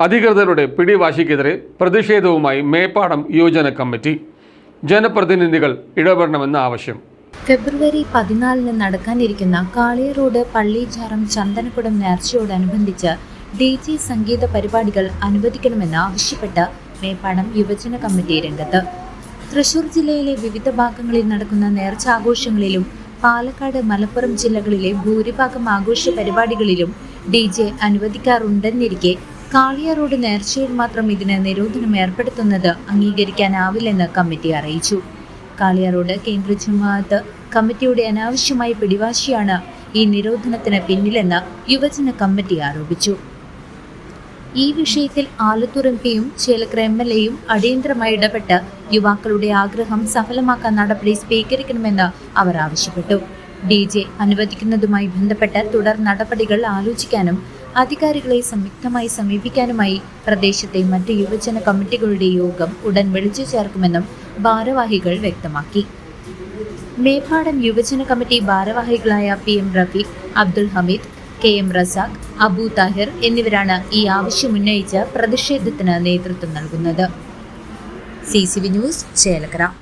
അധികൃതരുടെ പിടിവാശിക്കെതിരെ പ്രതിഷേധവുമായി മേപ്പാടം യോജന കമ്മിറ്റി. ജനപ്രതിനിധികൾ ഇടപെടണമെന്ന ആവശ്യം. ഫെബ്രുവരി പതിനാലിന് നടക്കാനിരിക്കുന്ന കാളിയറോഡ് പള്ളിജാറം ചന്ദനക്കുടം നേർച്ചയോടനുബന്ധിച്ച് ഡി ജെ സംഗീത പരിപാടികൾ അനുവദിക്കണമെന്ന് ആവശ്യപ്പെട്ട് മേപ്പാടം യുവജന കമ്മിറ്റി രംഗത്ത്. തൃശൂർ ജില്ലയിലെ വിവിധ ഭാഗങ്ങളിൽ നടക്കുന്ന നേർച്ച ആഘോഷങ്ങളിലും പാലക്കാട് മലപ്പുറം ജില്ലകളിലെ ഭൂരിഭാഗം ആഘോഷ പരിപാടികളിലും ഡി ജെ അനുവദിക്കാറുണ്ടെന്നിരിക്കെ കാളിയാറോഡ് നേർച്ചയിൽ മാത്രം ഇതിന് നിരോധനം ഏർപ്പെടുത്തുന്നത് അംഗീകരിക്കാനാവില്ലെന്ന് കമ്മിറ്റി അറിയിച്ചു. കാളിയാറോഡ് കേന്ദ്ര ജമാഅത്ത് കമ്മിറ്റിയുടെ അനാവശ്യമായ പിടിവാശിയാണ് ഈ നിരോധനത്തിന് പിന്നിലെന്ന് യുവജന കമ്മിറ്റി ആരോപിച്ചു. ഈ വിഷയത്തിൽ ആലത്തൂർ എം പിയും ചേലക്കര എം എൽ എയും അടിയന്തരമായി ഇടപെട്ട് യുവാക്കളുടെ ആഗ്രഹം സഫലമാക്കാൻ നടപടി സ്വീകരിക്കണമെന്ന് അവർ ആവശ്യപ്പെട്ടു. ഡി ജെ അനുവദിക്കുന്നതുമായി ബന്ധപ്പെട്ട് തുടർ നടപടികൾ ആലോചിക്കാനും അധികാരികളെ സംയുക്തമായി സമീപിക്കാനുമായി പ്രദേശത്തെ മറ്റ് യുവജന കമ്മിറ്റികളുടെ യോഗം ഉടൻ വിളിച്ചു ചേർക്കുമെന്നും ഭാരവാഹികൾ വ്യക്തമാക്കി. മേപ്പാടം യുവജന കമ്മിറ്റി ഭാരവാഹികളായ P M Rafeeq Abdul Hameed K M Razak Abu Thahir എന്നിവരാണ് ഈ ആവശ്യമുന്നയിച്ച് പ്രതിഷേധത്തിന് നേതൃത്വം നൽകുന്നത്. C C V news Chelakkara.